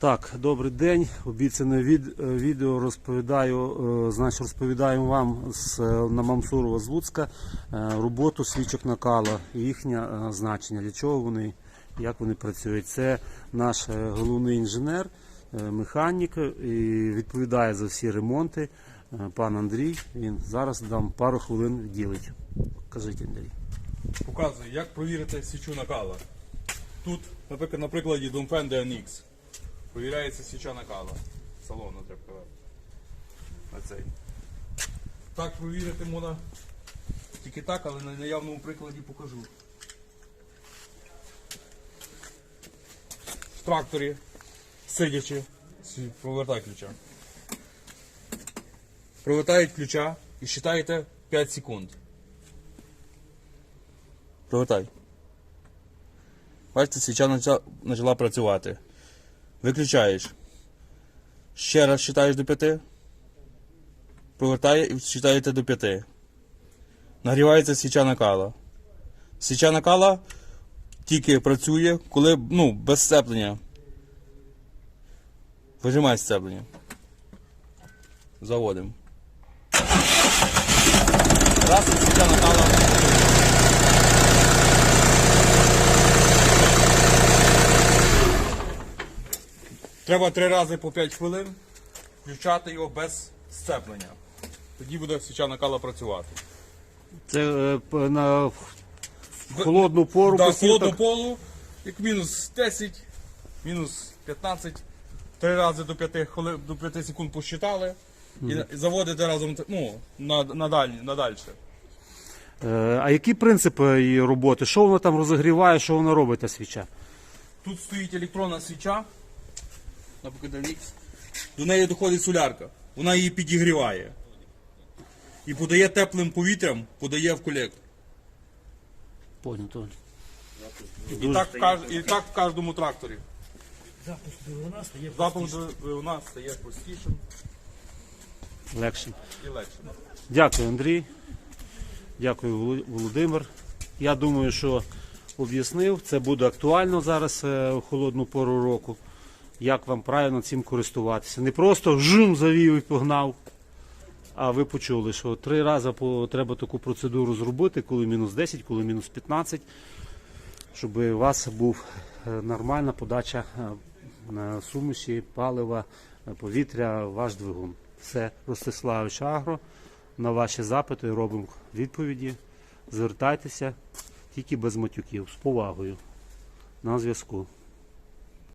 Так, добрий день. Обіцяне від, е, відео розповідаю, е, значить, розповідаємо вам з, е, на Мамсурова з Луцька роботу свічок накала і їхнє значення, для чого вони, як вони працюють. Це наш головний інженер, механік і відповідає за всі ремонти. Пан Андрій. Він зараз дам пару хвилин вділить. Кажіть, Андрій. Показую, як провірити свічу накала. Тут, наприклад, на прикладі Domfen DNX. Провіряється свіча накала. Салону треба казати. На цей. Так провірити можна тільки так, але на наявному прикладі покажу. В тракторі, сидячи, провертай ключа. Провертають ключа і считаєте 5 секунд. Провертай. Бачите, свіча почала працювати. Виключаєш. Ще раз читаєш до п'яти. Провертає і читаєте до п'яти. Нагрівається свіча накала. Свіча накала тільки працює, коли ну, без сцеплення. Вижимай сцеплення. Заводимо. Раз і свіча накала. Треба три рази по 5 хвилин включати його без сцеплення. Тоді буде свіча накала працювати. Це е, на в холодну пору Да, посів, холодну так? полу, як мінус 10, мінус 15, три рази до 5, хвилин, до 5 секунд посчитали і заводите разом ну, на, на, далі, на дальше. Е, А які принципи її роботи? Що вона там розігріває, що вона робить та свіча? Тут стоїть електронна свіча, наприклад, NX. До неї доходить солярка. Вона її підігріває. І подає теплим повітрям, подає в колектор. Понято. І так, в каж... і так в кожному тракторі. Запуск двигуна стає Запуск у нас стає простішим Легше. і легшим. Дякую, Андрій. Дякую, Воло- Володимир. Я думаю, що об'яснив. Це буде актуально зараз е, в холодну пору року. Як вам правильно цим користуватися. Не просто жум завів і погнав. А ви почули, що три рази треба таку процедуру зробити, коли мінус 10, коли мінус 15, щоб у вас був е, нормальна подача е, суміші, палива, е, повітря, ваш двигун. Все, Ростиславич Агро. На ваші запити робимо відповіді. Звертайтеся тільки без матюків, з повагою. На зв'язку.